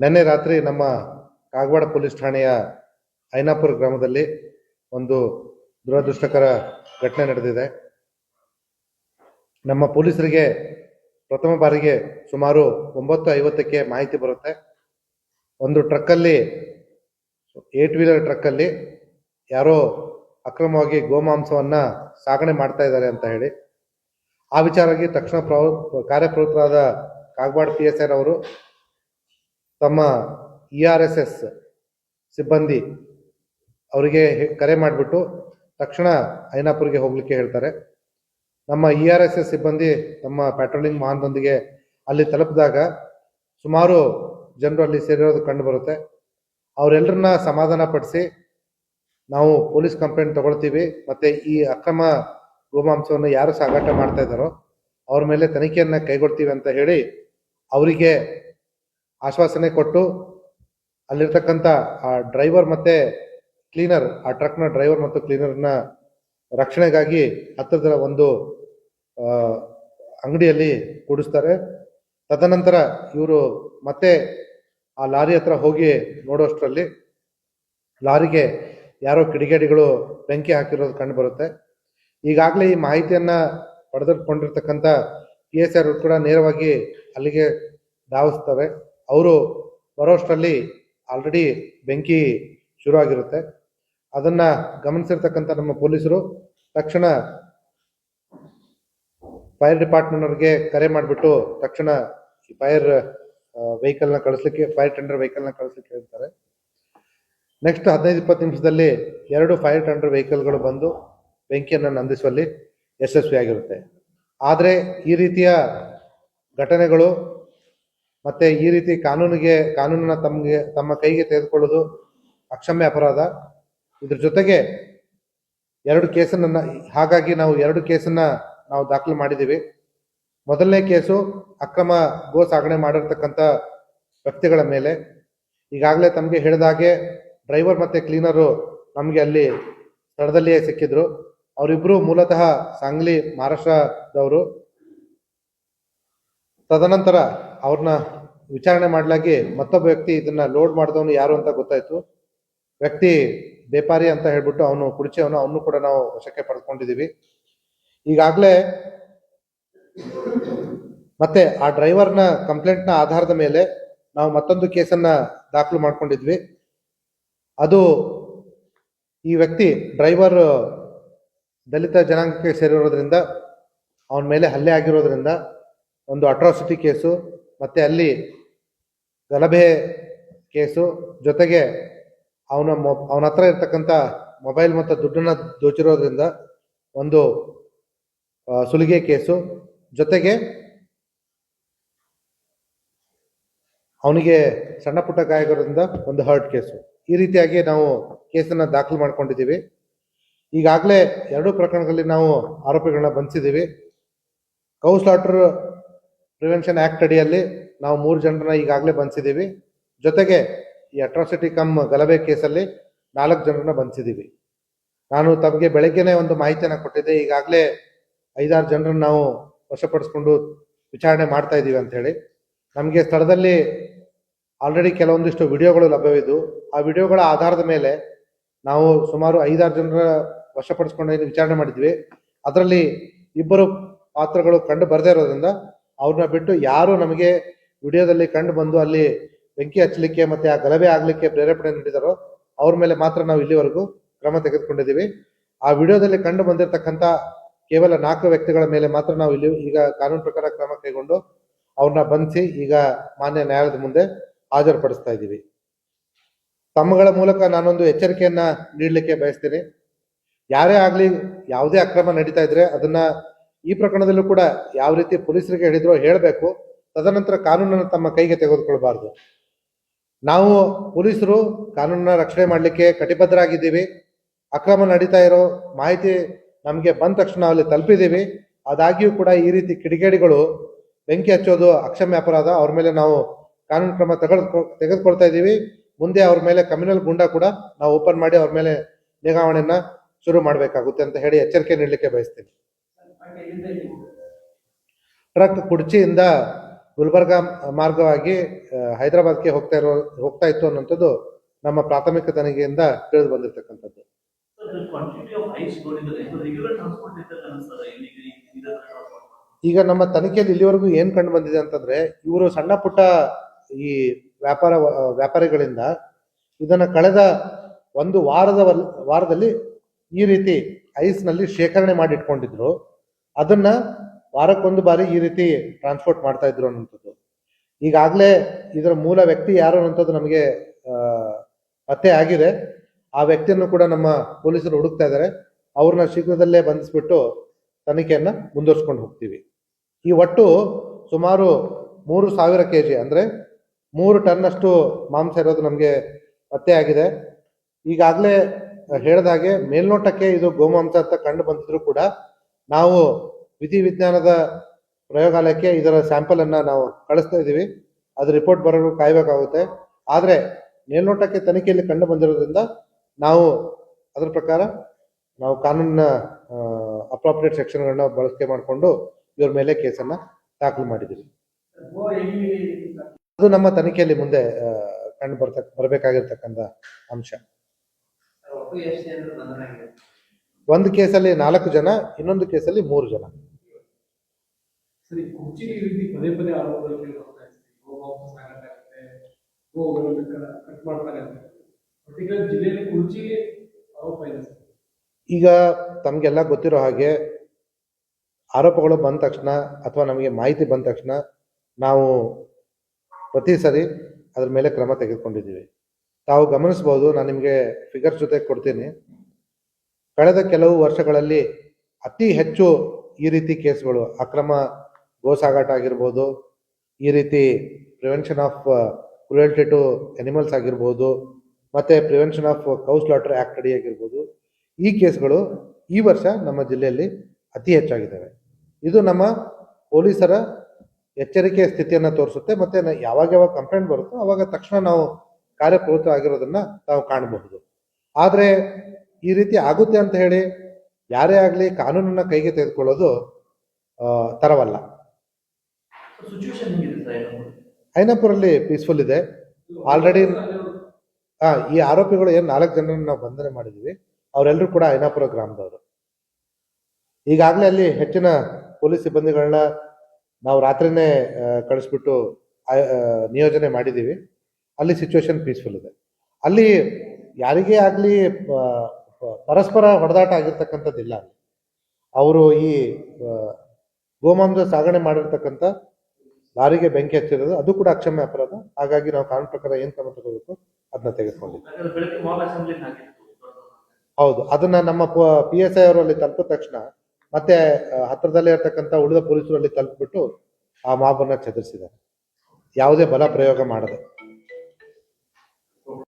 ನಿನ್ನೆ ರಾತ್ರಿ ನಮ್ಮ ಕಾಗವಾಡ ಪೊಲೀಸ್ ಠಾಣೆಯ ಐನಾಪುರ ಗ್ರಾಮದಲ್ಲಿ ಒಂದು ದುರದೃಷ್ಟಕರ ಘಟನೆ ನಡೆದಿದೆ. ನಮ್ಮ ಪೊಲೀಸರಿಗೆ ಪ್ರಥಮ ಬಾರಿಗೆ ಸುಮಾರು ಒಂಬತ್ತು ಐವತ್ತಕ್ಕೆ ಮಾಹಿತಿ ಬರುತ್ತೆ. ಒಂದು ಟ್ರಕ್ಕಲ್ಲಿ, ಏಟ್ ವೀಲರ್ ಟ್ರಕ್ಕಲ್ಲಿ ಯಾರೋ ಅಕ್ರಮವಾಗಿ ಗೋಮಾಂಸವನ್ನು ಸಾಗಣೆ ಮಾಡ್ತಾ ಇದ್ದಾರೆ ಅಂತ ಹೇಳಿ. ಆ ವಿಚಾರವಾಗಿ ತಕ್ಷಣ ಪ್ರವ, ಕಾರ್ಯಪ್ರವೃತ್ತರಾದ ಕಾಗವಾಡ ಪಿ ಎಸ್ ಆರ್ ಅವರು ತಮ್ಮ ಇ ಆರ್ ಎಸ್ ಎಸ್ ಸಿಬ್ಬಂದಿ ಅವರಿಗೆ ಕರೆ ಮಾಡಿಬಿಟ್ಟು ತಕ್ಷಣ ಐನಾಪುರ್ಗೆ ಹೋಗಲಿಕ್ಕೆ ಹೇಳ್ತಾರೆ. ನಮ್ಮ ಇ ಆರ್ ಎಸ್ ಎಸ್ ಸಿಬ್ಬಂದಿ ನಮ್ಮ ಪ್ಯಾಟ್ರೋಲಿಂಗ್ ವಾಹನದೊಂದಿಗೆ ಅಲ್ಲಿ ತಲುಪಿದಾಗ ಸುಮಾರು ಜನರು ಅಲ್ಲಿ ಸೇರಿರೋದು ಕಂಡು ಬರುತ್ತೆ. ಅವರೆಲ್ಲರನ್ನ ಸಮಾಧಾನ ಪಡಿಸಿ ನಾವು ಪೊಲೀಸ್ ಕಂಪ್ಲೇಂಟ್ ತಗೊಳ್ತೀವಿ ಮತ್ತೆ ಈ ಅಕ್ರಮ ಗೋಮಾಂಸವನ್ನು ಯಾರು ಸಾಗಾಟ ಮಾಡ್ತಾ ಇದ್ದಾರೋ ಅವ್ರ ಮೇಲೆ ತನಿಖೆಯನ್ನ ಕೈಗೊಳ್ತೀವಿ ಅಂತ ಹೇಳಿ ಅವರಿಗೆ ಆಶ್ವಾಸನೆ ಕೊಟ್ಟು ಅಲ್ಲಿರ್ತಕ್ಕಂಥ ಆ ಡ್ರೈವರ್ ಮತ್ತೆ ಕ್ಲೀನರ್, ಆ ಟ್ರಕ್ನ ಡ್ರೈವರ್ ಮತ್ತು ಕ್ಲೀನರ್ನ ರಕ್ಷಣೆಗಾಗಿ ಹತ್ತಿರದ ಒಂದು ಅಂಗಡಿಯಲ್ಲಿ ಕೂಡಿಸ್ತಾರೆ. ತದನಂತರ ಇವರು ಮತ್ತೆ ಆ ಲಾರಿ ಹತ್ರ ಹೋಗಿ ನೋಡೋಷ್ಟರಲ್ಲಿ ಲಾರಿಗೆ ಯಾರೋ ಕಿಡಿಗೇಡಿಗಳು ಬೆಂಕಿ ಹಾಕಿರೋದು ಕಂಡು ಬರುತ್ತೆ. ಈಗಾಗಲೇ ಈ ಮಾಹಿತಿಯನ್ನ ಪಡೆದುಕೊಂಡಿರ್ತಕ್ಕಂಥ ಪಿ ಎಸ್ ಆರ್ ಕೂಡ ನೇರವಾಗಿ ಅಲ್ಲಿಗೆ ಧಾವಿಸ್ತವೆ. ಅವರು ಬರೋಷ್ಟರಲ್ಲಿ ಆಲ್ರೆಡಿ ಬೆಂಕಿ ಶುರು ಆಗಿರುತ್ತೆ ಅದನ್ನ ಗಮನಿಸಿರ್ತಕ್ಕಂಥ ನಮ್ಮ ಪೊಲೀಸರು ತಕ್ಷಣ ಫೈರ್ ಡಿಪಾರ್ಟ್ಮೆಂಟ್ ಅವ್ರಿಗೆ ಕರೆ ಮಾಡಿಬಿಟ್ಟು ತಕ್ಷಣ ಫೈರ್ ವೆಹಿಕಲ್ನ ಕಳಿಸ್ಲಿಕ್ಕೆ ಫೈರ್ ಟೆಂಡರ್ ವೆಹಿಕಲ್ನ ಕಳಿಸ್ಲಿಕ್ಕೆ ಹೇಳ್ತಾರೆ. ನೆಕ್ಸ್ಟ್ ಹದಿನೈದು, ಇಪ್ಪತ್ತು ನಿಮಿಷದಲ್ಲಿ ಎರಡು ಫೈರ್ ಟೆಂಡರ್ ವೆಹಿಕಲ್ಗಳು ಬಂದು ಬೆಂಕಿಯನ್ನು ನಂದಿಸುವಲ್ಲಿ ಯಶಸ್ವಿಯಾಗಿರುತ್ತೆ. ಆದರೆ ಈ ರೀತಿಯ ಘಟನೆಗಳು ಮತ್ತೆ ಈ ರೀತಿ ಕಾನೂನಿಗೆ, ಕಾನೂನನ್ನ ತಮಗೆ, ತಮ್ಮ ಕೈಗೆ ತೆಗೆದುಕೊಳ್ಳೋದು ಅಕ್ಷಮ್ಯ ಅಪರಾಧ. ಇದ್ರ ಜೊತೆಗೆ ಎರಡು ಕೇಸನ್ನ, ಹಾಗಾಗಿ ನಾವು ಎರಡು ಕೇಸನ್ನ ನಾವು ದಾಖಲು ಮಾಡಿದ್ದೀವಿ. ಮೊದಲನೇ ಕೇಸು ಅಕ್ರಮ ಗೋ ಸಾಗಣೆ ಮಾಡಿರ್ತಕ್ಕಂಥ ವ್ಯಕ್ತಿಗಳ ಮೇಲೆ. ಈಗಾಗಲೇ ತಮಗೆ ಹೇಳಿದ ಹಾಗೆ ಡ್ರೈವರ್ ಮತ್ತೆ ಕ್ಲೀನರು ನಮಗೆ ಅಲ್ಲಿ ಸ್ಥಳದಲ್ಲಿಯೇ ಸಿಕ್ಕಿದ್ರು. ಅವರಿಬ್ಬರು ಮೂಲತಃ ಸಾಂಗ್ಲಿ ಮಹಾರಾಷ್ಟ್ರದವರು. ತದನಂತರ ಅವ್ರನ್ನ ವಿಚಾರಣೆ ಮಾಡಲಾಗಿ ಮತ್ತೊಬ್ಬ ವ್ಯಕ್ತಿ ಇದನ್ನ ಲೋಡ್ ಮಾಡಿದವನು ಯಾರು ಅಂತ ಗೊತ್ತಾಯ್ತು. ವ್ಯಕ್ತಿ ಬೇಪಾರಿ ಅಂತ ಹೇಳ್ಬಿಟ್ಟು ಅವನು ಕುಡಿಚೆವನು ಅವನು ಕೂಡ ನಾವು ವಶಕ್ಕೆ ಪಡೆದುಕೊಂಡಿದ್ದೀವಿ. ಈಗಾಗಲೇ ಮತ್ತೆ ಆ ಡ್ರೈವರ್ನ ಕಂಪ್ಲೇಂಟ್ನ ಆಧಾರದ ಮೇಲೆ ನಾವು ಮತ್ತೊಂದು ಕೇಸನ್ನ ದಾಖಲು ಮಾಡ್ಕೊಂಡಿದ್ವಿ. ಅದು ಈ ವ್ಯಕ್ತಿ ಡ್ರೈವರ್ ದಲಿತ ಜನಾಂಗಕ್ಕೆ ಸೇರಿರೋದ್ರಿಂದ, ಅವನ ಮೇಲೆ ಹಲ್ಲೆ ಆಗಿರೋದ್ರಿಂದ ಒಂದು ಅಟ್ರಾಸಿಟಿ ಕೇಸು ಮತ್ತೆ ಅಲ್ಲಿ ಗಲಭೆ ಕೇಸು ಜೊತೆಗೆ ಅವನ ಅವನ ಹತ್ರ ಇರ್ತಕ್ಕಂಥ ಮೊಬೈಲ್ ಮತ್ತು ದುಡ್ಡನ್ನು ದೋಚಿರೋದ್ರಿಂದ ಒಂದು ಸುಲಿಗೆ ಕೇಸು ಜೊತೆಗೆ ಅವನಿಗೆ ಸಣ್ಣ ಪುಟ್ಟ ಗಾಯಗಳಿಂದ ಒಂದು ಹರ್ಟ್ ಕೇಸು. ಈ ರೀತಿಯಾಗಿ ನಾವು ಕೇಸನ್ನು ದಾಖಲು ಮಾಡ್ಕೊಂಡಿದ್ದೀವಿ. ಈಗಾಗಲೇ ಎರಡೂ ಪ್ರಕರಣಗಳಲ್ಲಿ ನಾವು ಆರೋಪಿಗಳನ್ನ ಬಂಧಿಸಿದ್ದೀವಿ. ಕೌ ಸ್ಲಾಟರ್ ಪ್ರಿವೆನ್ಷನ್ ಆಕ್ಟ್ ಅಡಿಯಲ್ಲಿ ನಾವು ಮೂರು ಜನರನ್ನ ಈಗಾಗಲೇ ಬಂಧಿಸಿದ್ದೀವಿ ಜೊತೆಗೆ ಈ ಅಟ್ರಾಸಿಟಿ ಕಮ್ ಗಲಭೆ ಕೇಸಲ್ಲಿ ನಾಲ್ಕು ಜನರನ್ನ ಬಂಧಿಸಿದ್ದೀವಿ ನಾನು ತಮಗೆ ಬೆಳಗ್ಗೆನೇ ಒಂದು ಮಾಹಿತಿಯನ್ನು ಕೊಟ್ಟಿದ್ದೆ. ಈಗಾಗಲೇ ಐದಾರು ಜನರನ್ನ ನಾವು ವಶಪಡಿಸ್ಕೊಂಡು ವಿಚಾರಣೆ ಮಾಡ್ತಾ ಇದ್ದೀವಿ ಅಂತ ಹೇಳಿ. ನಮಗೆ ಸ್ಥಳದಲ್ಲಿ ಆಲ್ರೆಡಿ ಕೆಲವೊಂದಿಷ್ಟು ವಿಡಿಯೋಗಳು ಲಭ್ಯವಿದ್ದು, ಆ ವಿಡಿಯೋಗಳ ಆಧಾರದ ಮೇಲೆ ನಾವು ಸುಮಾರು ಐದಾರು ಜನರ ವಶಪಡಿಸ್ಕೊಂಡು ವಿಚಾರಣೆ ಮಾಡಿದ್ವಿ. ಅದರಲ್ಲಿ ಇಬ್ಬರು ಪಾತ್ರಗಳು ಕಂಡು ಬರದೇ ಇರೋದ್ರಿಂದ ಅವ್ರನ್ನ ಬಿಟ್ಟು ಯಾರು ನಮಗೆ ವಿಡಿಯೋದಲ್ಲಿ ಕಂಡು ಬಂದು ಅಲ್ಲಿ ಬೆಂಕಿ ಹಚ್ಚಲಿಕ್ಕೆ ಮತ್ತೆ ಆ ಗಲಭೆ ಆಗ್ಲಿಕ್ಕೆ ಪ್ರೇರೇಪಣೆ ನೀಡಿದಾರೋ ಅವ್ರ ಮೇಲೆ ಮಾತ್ರ ನಾವು ಇಲ್ಲಿವರೆಗೂ ಕ್ರಮ ತೆಗೆದುಕೊಂಡಿದ್ದೀವಿ. ಆ ವಿಡಿಯೋದಲ್ಲಿ ಕಂಡು ಬಂದಿರತಕ್ಕಂತ ಕೇವಲ ನಾಲ್ಕು ವ್ಯಕ್ತಿಗಳ ಮೇಲೆ ಮಾತ್ರ ನಾವು ಇಲ್ಲಿ ಈಗ ಕಾನೂನು ಪ್ರಕಾರ ಕ್ರಮ ಕೈಗೊಂಡು ಅವ್ರನ್ನ ಬಂಧಿಸಿ ಈಗ ಮಾನ್ಯ ನ್ಯಾಯಾಲಯದ ಮುಂದೆ ಹಾಜರುಪಡಿಸ್ತಾ ಇದ್ದೀವಿ. ತಮ್ಮಗಳ ಮೂಲಕ ನಾನೊಂದು ಎಚ್ಚರಿಕೆಯನ್ನ ನೀಡಲಿಕ್ಕೆ ಬಯಸ್ತೀನಿ. ಯಾರೇ ಆಗಲಿ ಯಾವುದೇ ಅಕ್ರಮ ನಡೀತಾ ಇದ್ರೆ ಅದನ್ನ ಈ ಪ್ರಕರಣದಲ್ಲೂ ಕೂಡ ಯಾವ ರೀತಿ ಪೊಲೀಸರಿಗೆ ಹೇಳಿದ್ರೋ ಹೇಳಬೇಕು. ತದನಂತರ ಕಾನೂನನ್ನು ತಮ್ಮ ಕೈಗೆ ತೆಗೆದುಕೊಳ್ಬಾರ್ದು. ನಾವು ಪೊಲೀಸರು ಕಾನೂನನ್ನ ರಕ್ಷಣೆ ಮಾಡಲಿಕ್ಕೆ ಕಟಿಬದ್ಧರಾಗಿದ್ದೀವಿ. ಅಕ್ರಮ ನಡೀತಾ ಇರೋ ಮಾಹಿತಿ ನಮಗೆ ಬಂದ ತಕ್ಷಣ ಅಲ್ಲಿ ತಲುಪಿದ್ದೀವಿ. ಅದಾಗಿಯೂ ಕೂಡ ಈ ರೀತಿ ಕಿಡಿಗೇಡಿಗಳು ಬೆಂಕಿ ಹಚ್ಚೋದು ಅಕ್ಷಮ್ಯ ಅಪರಾಧ ಅವ್ರ ಮೇಲೆ ನಾವು ಕಾನೂನು ಕ್ರಮ ತೆಗೆದುಕೊ, ತೆಗೆದುಕೊಳ್ತಾ ಇದ್ದೀವಿ. ಮುಂದೆ ಅವ್ರ ಮೇಲೆ ಕಮ್ಯುನಲ್ ಗುಂಡ ಕೂಡ ನಾವು ಓಪನ್ ಮಾಡಿ ಅವ್ರ ಮೇಲೆ ನಿಗಾವಣೆಯನ್ನ ಶುರು ಮಾಡಬೇಕಾಗುತ್ತೆ ಅಂತ ಹೇಳಿ ಎಚ್ಚರಿಕೆ ನೀಡಲಿಕ್ಕೆ ಬಯಸ್ತೀನಿ. ಟ್ರಕ್ ಕುಡ್ಚಿಯಿಂದ ಗುಲ್ಬರ್ಗ ಮಾರ್ಗವಾಗಿ ಹೈದರಾಬಾದ್ಗೆ ಹೋಗ್ತಾ ಇರೋ, ಹೋಗ್ತಾ ಇತ್ತು ಅನ್ನೋಂಥದ್ದು ನಮ್ಮ ಪ್ರಾಥಮಿಕ ತನಿಖೆಯಿಂದ ತಿಳಿದು ಬಂದಿರತಕ್ಕಂಥದ್ದು. ಈಗ ನಮ್ಮ ತನಿಖೆಯಲ್ಲಿ ಇಲ್ಲಿವರೆಗೂ ಏನ್ ಕಂಡು ಬಂದಿದೆ ಅಂತಂದ್ರೆ, ಇವರು ಸಣ್ಣ ಪುಟ್ಟ ಈ ವ್ಯಾಪಾರ, ವ್ಯಾಪಾರಿಗಳಿಂದ ಇದನ್ನ ಕಳೆದ ಒಂದು ವಾರದ ವಾರದಲ್ಲಿ ಈ ರೀತಿ ಐಸ್ನಲ್ಲಿ ಶೇಖರಣೆ ಮಾಡಿ ಇಟ್ಕೊಂಡಿದ್ರು ಅದನ್ನ ವಾರಕ್ಕೊಂದು ಬಾರಿ ಈ ರೀತಿ ಟ್ರಾನ್ಸ್ಪೋರ್ಟ್ ಮಾಡ್ತಾ ಇದ್ರು ಅನ್ನೋಂಥದ್ದು ಈಗಾಗಲೇ ಇದರ ಮೂಲ ವ್ಯಕ್ತಿ ಯಾರು ಅನ್ನೋಂಥದ್ದು ನಮಗೆ ಪತ್ತೆ ಆಗಿದೆ. ಆ ವ್ಯಕ್ತಿಯನ್ನು ಕೂಡ ನಮ್ಮ ಪೊಲೀಸರು ಹುಡುಕ್ತಾ ಇದ್ದಾರೆ. ಅವ್ರನ್ನ ಶೀಘ್ರದಲ್ಲೇ ಬಂಧಿಸ್ಬಿಟ್ಟು ತನಿಖೆಯನ್ನ ಮುಂದುವರ್ಸ್ಕೊಂಡು ಹೋಗ್ತೀವಿ. ಈ ಒಟ್ಟು ಸುಮಾರು ಮೂರು ಸಾವಿರ ಕೆ ಜಿ ಅಂದರೆ ಮೂರು ಟನ್ ಅಷ್ಟು ಮಾಂಸ ಇರೋದು ನಮಗೆ ಪತ್ತೆ ಆಗಿದೆ. ಈಗಾಗಲೇ ಹೇಳಿದ ಹಾಗೆ ಮೇಲ್ನೋಟಕ್ಕೆ ಇದು ಗೋಮಾಂಸ ಅಂತ ಕಂಡು ಬಂದಿದ್ರು ಕೂಡ ನಾವು ವಿಧಿ ವಿಜ್ಞಾನದ ಪ್ರಯೋಗಾಲಯಕ್ಕೆ ಇದರ ಸ್ಯಾಂಪಲ್ ಅನ್ನ ನಾವು ಕಳಿಸ್ತಾ ಇದ್ದೀವಿ. ಅದು ರಿಪೋರ್ಟ್ ಬರೋದು ಕಾಯಬೇಕಾಗುತ್ತೆ. ಆದರೆ ಮೇಲ್ನೋಟಕ್ಕೆ ತನಿಖೆಯಲ್ಲಿ ಕಂಡು ಬಂದಿರೋದ್ರಿಂದ ನಾವು ಅದರ ಪ್ರಕಾರ ನಾವು ಕಾನೂನಿನ ಅಪ್ರಾಪ್ರಿಯೇಟ್ ಸೆಕ್ಷನ್ಗಳನ್ನ ಬಳಕೆ ಮಾಡಿಕೊಂಡು ಇವ್ರ ಮೇಲೆ ಕೇಸನ್ನ ದಾಖಲು ಮಾಡಿದ್ದೀವಿ. ಅದು ನಮ್ಮ ತನಿಖೆಯಲ್ಲಿ ಮುಂದೆ ಕಂಡು ಬರ್ತಕ್ಕ ಬರಬೇಕಾಗಿರ್ತಕ್ಕಂಥ ಅಂಶ. ಒಂದು ಕೇಸಲ್ಲಿ ನಾಲ್ಕು ಜನ ಇನ್ನೊಂದು ಕೇಸಲ್ಲಿ ಮೂರು ಜನ. ಈಗ ತಮಗೆಲ್ಲ ಗೊತ್ತಿರೋ ಹಾಗೆ ಆರೋಪಗಳು ಬಂದ ತಕ್ಷಣ ಅಥವಾ ನಮಗೆ ಮಾಹಿತಿ ಬಂದ ತಕ್ಷಣ ನಾವು ಪ್ರತಿ ಸರಿ ಅದ್ರ ಮೇಲೆ ಕ್ರಮ ತೆಗೆದುಕೊಂಡಿದ್ದೀವಿ. ತಾವು ಗಮನಿಸ್ಬೋದು ನಾನು ನಿಮಗೆ ಫಿಗರ್ಸ್ ಜೊತೆ ಕೊಡ್ತೀನಿ. ಕಳೆದ ಕೆಲವು ವರ್ಷಗಳಲ್ಲಿ ಅತಿ ಹೆಚ್ಚು ಈ ರೀತಿ ಕೇಸ್ಗಳು, ಅಕ್ರಮ ಗೋಸಾಗಾಟ ಆಗಿರ್ಬೋದು, ಈ ರೀತಿ prevention of cruelty to animals ಆಗಿರ್ಬೋದು, ಮತ್ತು prevention of cow slaughter act ಅಡಿ ಆಗಿರ್ಬೋದು, ಈ ಕೇಸ್ಗಳು ಈ ವರ್ಷ ನಮ್ಮ ಜಿಲ್ಲೆಯಲ್ಲಿ ಅತಿ ಹೆಚ್ಚಾಗಿದ್ದಾವೆ. ಇದು ನಮ್ಮ ಪೊಲೀಸರ ಎಚ್ಚರಿಕೆಯ ಸ್ಥಿತಿಯನ್ನು ತೋರಿಸುತ್ತೆ, ಮತ್ತು ಯಾವಾಗ ಯಾವಾಗ ಕಂಪ್ಲೇಂಟ್ ಬರುತ್ತೋ ಅವಾಗ ತಕ್ಷಣ ನಾವು ಕಾರ್ಯಪ್ರವೃತ್ತ ಆಗಿರೋದನ್ನು ನಾವು ಕಾಣಬಹುದು. ಆದರೆ ಈ ರೀತಿ ಆಗುತ್ತೆ ಅಂತ ಹೇಳಿ ಯಾರೇ ಆಗಲಿ ಕಾನೂನನ್ನ ಕೈಗೆ ತೆಗೆದುಕೊಳ್ಳೋದು ತರವಲ್ಲ. ಐನಾಪುರಲ್ಲಿ ಪೀಸ್ಫುಲ್ ಇದೆ. ಆಲ್ರೆಡಿ ಆ ಈ ಆರೋಪಿಗಳು ಏನು ನಾಲ್ಕು ಜನರನ್ನು ನಾವು ಬಂಧನ ಮಾಡಿದ್ವಿ ಅವರೆಲ್ಲರೂ ಕೂಡ ಐನಾಪುರ ಗ್ರಾಮದವರು. ಈಗಾಗಲೇ ಅಲ್ಲಿ ಹೆಚ್ಚಿನ ಪೊಲೀಸ್ ಸಿಬ್ಬಂದಿಗಳನ್ನ ನಾವು ರಾತ್ರಿನೇ ಕಳಿಸ್ಬಿಟ್ಟು ನಿಯೋಜನೆ ಮಾಡಿದ್ದೀವಿ ಅಲ್ಲಿ ಸಿಚುವೇಶನ್ ಪೀಸ್ಫುಲ್ ಇದೆ. ಅಲ್ಲಿ ಯಾರಿಗೇ ಆಗಲಿ ಪರಸ್ಪರ ಹೊಡೆದಾಟ ಆಗಿರ್ತಕ್ಕಂಥದ್ದಿಲ್ಲ. ಅವರು ಈ ಗೋಮಾಂಸ ಸಾಗಣೆ ಮಾಡಿರ್ತಕ್ಕಂಥ ಲಾರಿಗೆ ಬೆಂಕಿ ಹಚ್ಚಿರೋದು, ಅದು ಕೂಡ ಅಕ್ಷಮ್ಯ ಅಪರಾಧ. ಹಾಗಾಗಿ ನಾವು ಕಾನೂನು ಪ್ರಕಾರ ಏನ್ ಕ್ರಮ ತಗೋಬೇಕು ಅದನ್ನ ತೆಗೆದುಕೊಂಡಿದ್ದೀವಿ ಹೌದು, ಅದನ್ನ ನಮ್ಮ ಪಿ ಎಸ್ ಐ ಅವರಲ್ಲಿ ತಲುಪಿದ ತಕ್ಷಣ, ಮತ್ತೆ ಹತ್ರದಲ್ಲೇ ಇರ್ತಕ್ಕಂಥ ಉಳಿದ ಪೊಲೀಸರು ಅಲ್ಲಿ ತಲುಪಿಬಿಟ್ಟು ಆ ಮಾಬನ್ನ ಚದುರಿಸಿದ್ದಾರೆ. ಯಾವುದೇ ಬಲ ಪ್ರಯೋಗ ಮಾಡದೆ.